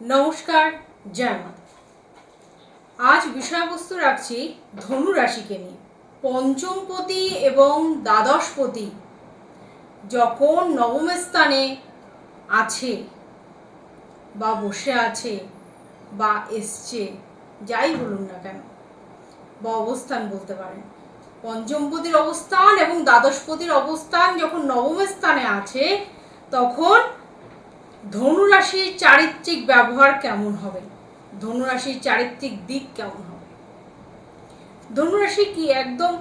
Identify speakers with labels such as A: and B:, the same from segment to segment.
A: নমস্কার, জয় মা। আজ বিষয়বস্তু রাখছি ধনু রাশিকে নিয়ে। পঞ্চমপতি এবং দ্বাদশপতি যখন নবম স্থানে আছে বা বসে আছে বা এসছে, যাই বলুন না কেন, বা অবস্থান বলতে পারেন, পঞ্চমপতির অবস্থান এবং দ্বাদশপতির অবস্থান যখন নবম স্থানে আছে, তখন ধনুরাশির চারিত্রিক ব্যবহার কেমন হবে? ধনুরাশির চারিত্রিক দিক কেমন হবে? ধনুরাশি কি একদম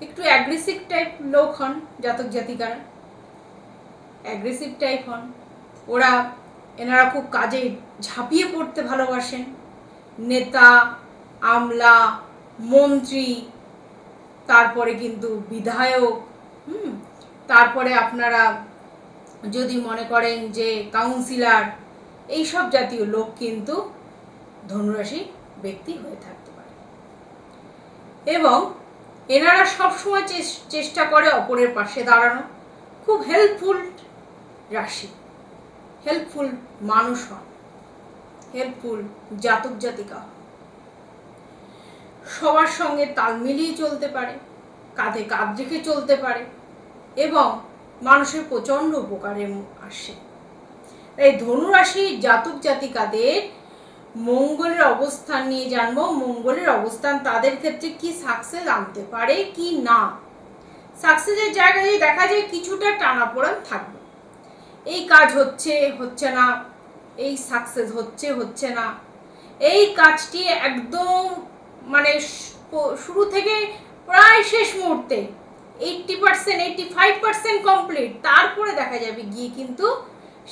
A: একটু অ্যাগ্রেসিভ টাইপ লোক হন জাতক জাতিকারা? অ্যাগ্রেসিভ টাইপ হন। ওরা এনারা খুব কাজে ঝাঁপিয়ে পড়তে ভালোবাসেন। নেতা, আমলা, মন্ত্রী, তারপরে কিন্তু বিধায়ক, হুম, তারপরে আপনারা যদি মনে করেন যে কাউন্সিলর এইসব জাতীয় লোক কিন্তু ধনুরাশি ব্যক্তি হয়ে থাকতে পারে। এবং এনারা সবসময় চেষ্টা করে অপরের পাশে দাঁড়ানো। খুব হেল্পফুল রাশি। হেল্পফুল মানুষ হন। হেল্পফুল জাতক জাতিকা হন। সবার সঙ্গে তাল মিলিয়ে চলতে পারে, কাঁধে কাঁধ রেখে চলতে পারে এবং মানুষের প্রচণ্ড উপকারে আসে। তাই ধনুরাশি জাতক জাতিকাদের মঙ্গলের অবস্থান নিয়ে জানব। মঙ্গলের অবস্থান তাদের ক্ষেত্রে কি সাকসেস আনতে পারে, কি না? সাকসেসের জায়গায় দেখা যায় কিছুটা টানাপোড়েন থাকবে। এই কাজ হচ্ছে হচ্ছে না। এই সাকসেস হচ্ছে হচ্ছে না। এই কাজটি একদম মানে শুরু থেকে প্রায় শেষ মুহূর্তে eighty percent eighty five percent complete তারপরে দেখা যাবে গিয়ে কিন্তু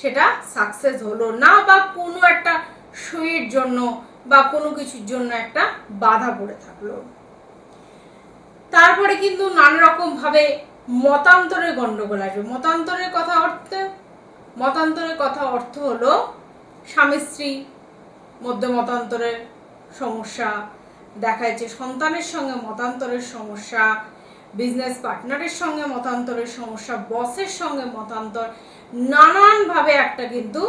A: সেটা সাকসেস হলো না বা কোনো একটা শোয়ের জন্য বা কোনো কিছুর জন্য একটা বাধা পড়ে থাকল। তারপরে কিন্তু নানা রকম ভাবে মতান্তরের গন্ডগোল আসবে। মতান্তরের কথা অর্থে, মতান্তরের কথা অর্থ হলো স্বামী স্ত্রী মধ্যে মতান্তরের সমস্যা, দেখা যাচ্ছে সন্তানের সঙ্গে মতান্তরের সমস্যা বিজনেস পার্টনারের সঙ্গে মতান্তরের সমস্যা বসের সঙ্গে মতান্তর, নানানভাবে একটা কিন্তু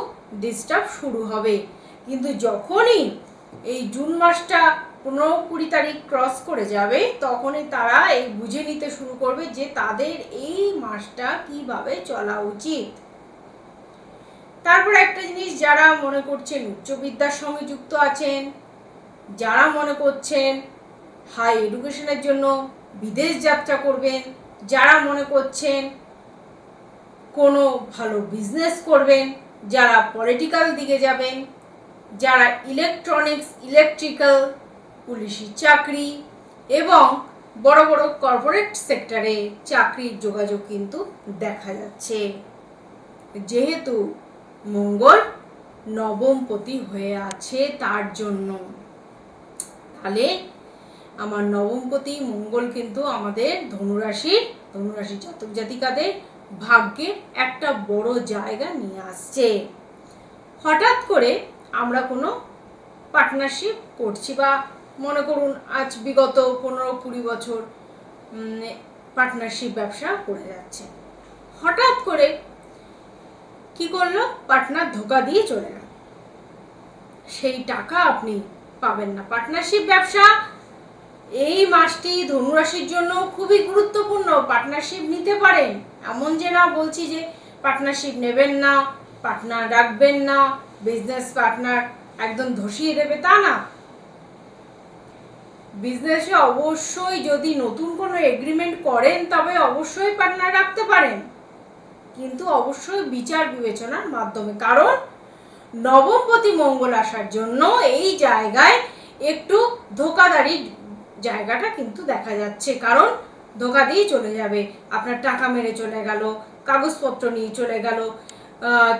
A: ডিস্টার্ব শুরু হবে। কিন্তু যখনই এই জুন মাসটা পনেরো কুড়ি তারিখ ক্রস করে যাবে, তখনই তারা এই বুঝে নিতে শুরু করবে যে তাদের এই মাসটা কীভাবে চলা উচিত। তারপর একটা জিনিস যারা মনে করছেন উচ্চবিদ্যার সঙ্গে যুক্ত আছেন, যারা মনে করছেন হাই এডুকেশনের জন্য বিদেশ যাত্রা করবেন, যারা মনে করছেন কোনো ভালো বিজনেস করবেন, যারা পলিটিক্যাল দিকে যাবেন, যারা ইলেকট্রনিক্স ইলেকট্রিক্যাল পুলিশি চাকরি এবং বড় বড় কর্পোরেট সেক্টরে চাকরির যোগাযোগ কিন্তু দেখা যাচ্ছে। যেহেতু মঙ্গল নবমপতি হয়ে আছে তার জন্য। তাহলে আমার নবমপতি মঙ্গল কিন্তু আমাদের ধনুরাশির, ধনুরাশি জাতক জাতিকাদের ভাগ্যের একটা বড় জায়গা নিয়ে আসছে। হঠাৎ করে আমরা কোনো পার্টনারশিপ করছি বা মনে করুন আজ বিগত পনেরো কুড়ি বছর পার্টনারশিপ ব্যবসা করে যাচ্ছে। হঠাৎ করে কি করল? পার্টনার ধোকা দিয়ে চলে গেল। সেই টাকা আপনি পাবেন না। পার্টনারশিপ ব্যবসা এই মাসটি ধনুরাশির জন্য খুবই গুরুত্বপূর্ণ। পার্টনারশিপ নিতে পারেন। এমন যে না, বলছি যে পার্টনারশিপ নেবেন না পার্টনার রাখবেন না বিজনেস পার্টনার একদম ধসিয়ে দেবে, তা না। বিজনেসে অবশ্যই যদি নতুন কোনো এগ্রিমেন্ট করেন, তবে অবশ্যই পার্টনার রাখতে পারেন। কিন্তু অবশ্যই বিচার বিবেচনার মাধ্যমে। কারণ নবমপতি মঙ্গল আসার জন্য এই জায়গায় একটু ধোকাদারির জায়গাটা কিন্তু দেখা যাচ্ছে। কারণ ধোকা দিয়ে চলে যাবে। আপনার টাকা মেরে চলে গেল, কাগজপত্র নিয়ে চলে গেল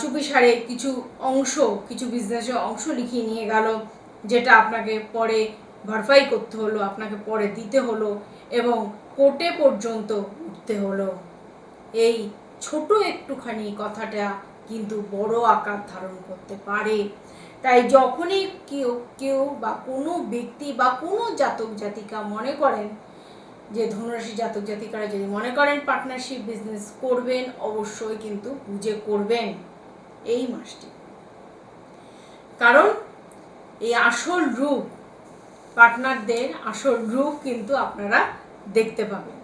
A: চুপিসারে কিছু অংশ, কিছু বিজনেসের অংশ লিখিয়ে নিয়ে গেল, যেটা আপনাকে পরে ভরফাই করতে হলো, আপনাকে পরে দিতে হলো এবং কোর্টে পর্যন্ত উঠতে হলো। এই ছোট একটুখানি কথাটা কিন্তু বড় আকার ধারণ করতে পারে। তাই যখনই কেউ কেউ বা কোনো ব্যক্তি বা কোনো জাতক জাতিকা মনে করেন যে ধনুরাশি জাতক জাতিকারা যদি মনে করেন পার্টনারশিপ বিজনেস করবেন, অবশ্যই কিন্তু বুঝে করবেন এই মাসটি। কারণ এই আসল রূপ পার্টনারদের আসল রূপ কিন্তু আপনারা দেখতে পাবেন।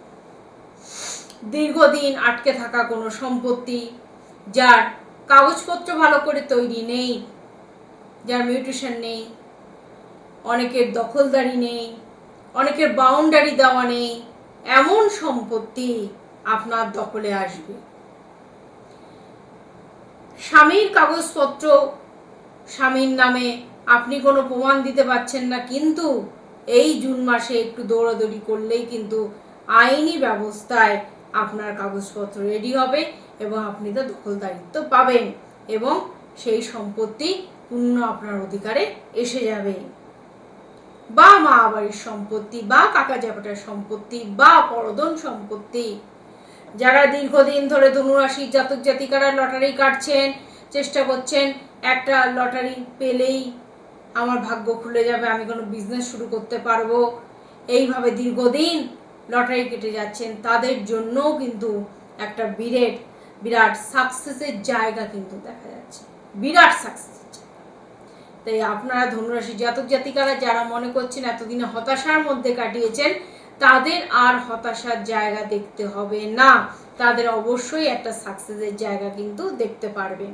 A: দীর্ঘদিন আটকে থাকা কোনো সম্পত্তি, যার কাগজপত্র ভালো করে তৈরি নেই যার মিউটেশন নেই, অনেকের দখলদারি নেই, অনেকের বাউন্ডারি দেওয়া নেই, এমন সম্পত্তি আপনার দখলে আসবে। স্বামীর কাগজপত্র স্বামীর নামে আপনি কোনো প্রমাণ দিতে পারছেন না, কিন্তু এই জুন মাসে একটু দৌড়াদৌড়ি করলেই কিন্তু আইনি ব্যবস্থায় আপনার কাগজপত্র রেডি হবে এবং আপনি তো দখলদারিত্ব পাবেন এবং সেই সম্পত্তি পূর্ণ আপনার অধিকারে এসে যাবে। বা মা বাড়ির সম্পত্তি, বা কাকা জাপাটার সম্পত্তি, বা পরদন সম্পত্তি। যারা দীর্ঘদিন ধরে ধনুরাশি জাতক জাতিকারা লটারি কাটছেন, চেষ্টা করছেন, একটা লটারি পেলেই আমার ভাগ্য খুলে যাবে, আমি কোনো বিজনেস শুরু করতে পারব। এইভাবে দীর্ঘদিন লটারি কেটে যাচ্ছেন, তাদের জন্যও কিন্তু একটা বিরাট বিরাট সাকসেসের জায়গা কিন্তু দেখা যাচ্ছে। বিরাট সাকসেসের জায়গা তাই আপনারা ধনুরাশি জাতক জাতিকারা যারা মনে করছেন এতদিনে হতাশার মধ্যে কাটিয়েছেন, তাদের আর হতাশার জায়গা দেখতে হবে না। তাদের অবশ্যই একটা সাকসেসের জায়গা কিন্তু দেখতে পারবেন।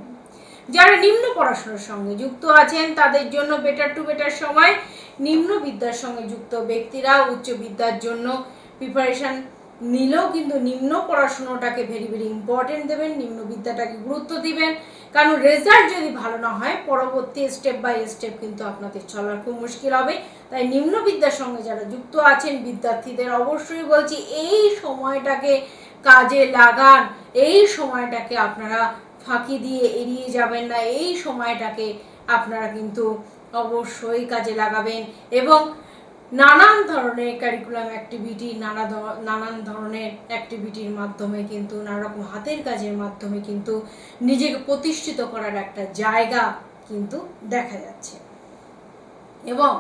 A: যারা নিম্ন পড়াশোনার সঙ্গে যুক্ত আছেন, তাদের জন্য বেটার টু বেটার সময়। নিম্ন বিদ্যার সঙ্গে যুক্ত ব্যক্তিরা উচ্চ বিদ্যার জন্য প্রিপারেশন নিলেও কিন্তু নিম্ন পড়াশুনোটাকে ভেরি ভেরি ইম্পর্টেন্ট দেবেন নিম্ন বিদ্যাটাকে গুরুত্ব দিবেন। কারণ রেজাল্ট যদি ভালো না হয়, পরবর্তী স্টেপ বাই স্টেপ কিন্তু আপনাদের চলার খুব মুশকিল হবে। তাই নিম্ন বিদ্যার সঙ্গে যারা যুক্ত আছেন, বিদ্যার্থীদের অবশ্যই বলছি, এই সময়টাকে কাজে লাগান। এই সময়টাকে আপনারা ফাঁকি দিয়ে এড়িয়ে যাবেন না। এই সময়টাকে আপনারা কিন্তু অবশ্যই কাজে লাগাবেন। এবং নানান ধরনের কারিকুলাম অ্যাক্টিভিটি নানা নানান ধরনের অ্যাক্টিভিটির মাধ্যমে কিন্তু নানা রকম হাতের কাজের মাধ্যমে কিন্তু নিজেকে প্রতিষ্ঠিত করার একটা জায়গা কিন্তু দেখা যাচ্ছে। এবং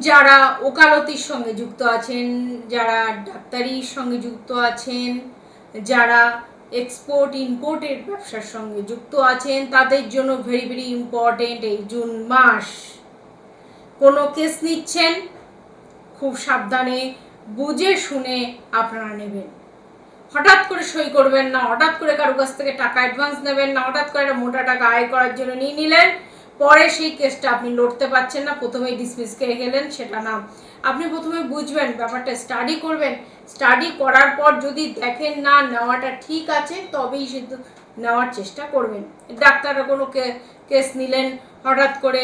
A: যারা ওকালতির সঙ্গে যুক্ত আছেন, যারা ডাক্তারির সঙ্গে যুক্ত আছেন, যারা এক্সপোর্ট ইম্পোর্টের ব্যবসার সঙ্গে যুক্ত আছেন, তাদের জন্য ভেরি ভেরি ইম্পর্টেন্ট এই জুন মাস কোনো কেস নিচ্ছেন, খুব সাবধানে বুঝে শুনে আপনারা নেবেন। হঠাৎ করে সই করবেন না, হঠাৎ করে কারও কাছ থেকে টাকা অ্যাডভান্স নেবেন না, হঠাৎ করে একটা মোটা টাকা আয় করার জন্য নিয়ে নিলেন, পরে সেই কেসটা আপনি লড়তে পারছেন না, প্রথমেই ডিসমিস করে গেলেন, সেটা না। আপনি প্রথমে বুঝবেন, ব্যাপারটা স্টাডি করবেন। স্টাডি করার পর যদি দেখেন না নেওয়াটা ঠিক আছে, তবেই কিন্তু নেওয়ার চেষ্টা করবেন। ডাক্তাররা কোনো কেস নিলেন, হঠাৎ করে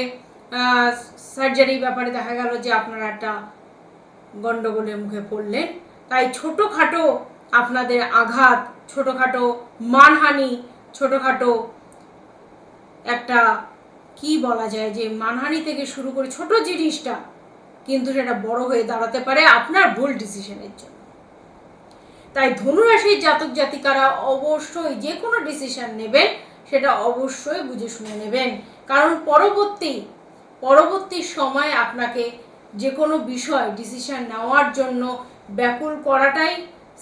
A: সার্জারি ব্যাপারে দেখা গেল যে আপনারা একটা গন্ডগোলের মুখে পড়লেন। তাই ছোটোখাটো আপনাদের আঘাত, ছোটোখাটো মানহানি, ছোটোখাটো একটা কি বলা যায় যে মানহানি থেকে শুরু করে ছোট জিনিসটা কিন্তু সেটা বড় হয়ে দাঁড়াতে পারে আপনার ভুল ডিসিশনের জন্য। তাই ধনুরাশির জাতক জাতিকারা অবশ্যই যে কোনো ডিসিশন নেবেন, সেটা অবশ্যই বুঝে শুনে নেবেন। কারণ পরবর্তী পরবর্তী সময় আপনাকে যে কোনো বিষয় ডিসিশন নেওয়ার জন্য ব্যাকুল করাটাই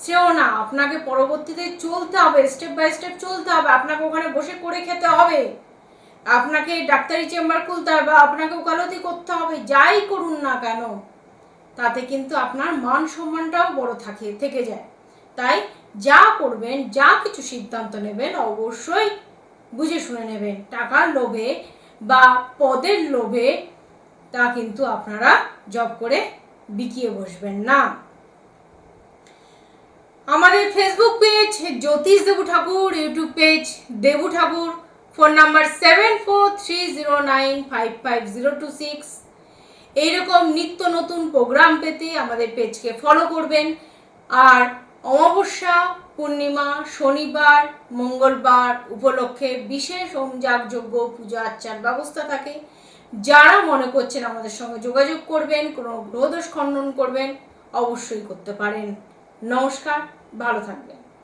A: সেও না। আপনাকে পরবর্তীতে চলতে হবে স্টেপ বাই স্টেপ চলতে হবে। আপনাকে ওখানে বসে করে খেতে হবে। আপনাকে ডাক্তারি চেম্বার খুলতে হবে বা আপনাকে ওকালতি করতে হবে, যাই করুন না কেন, তাতে কিন্তু আপনার মান সম্মানটাও বড় থাকে, থেকে যায়। তাই যা করবেন, যা কিছু সিদ্ধান্ত নেবেন, অবশ্যই বুঝে শুনে নেবেন। টাকার লোভে বা পদের লোভে তা কিন্তু আপনারা জব করে বিকিয়ে বসবেন না। আমাদের ফেসবুক পেজ জ্যোতিষ Debu Thakur YouTube page Debu Thakur phone number seven four three zero nine five five zero two six এইরকম নিত্য নতুন প্রোগ্রাম পেতে আমাদের পেজকে ফলো করবেন। আর অমাবস্যা পূর্ণিমা, শনিবার, মঙ্গলবার উপলক্ষে বিশেষ হোমযাগযজ্ঞ, পূজা আর্চার ব্যবস্থা থাকে। যারা মনে করছেন আমাদের সঙ্গে যোগাযোগ করবেন, কোনো গ্রহদোষ খণ্ডন করবেন, অবশ্যই করতে পারেন। নমস্কার, ভালো থাকবেন।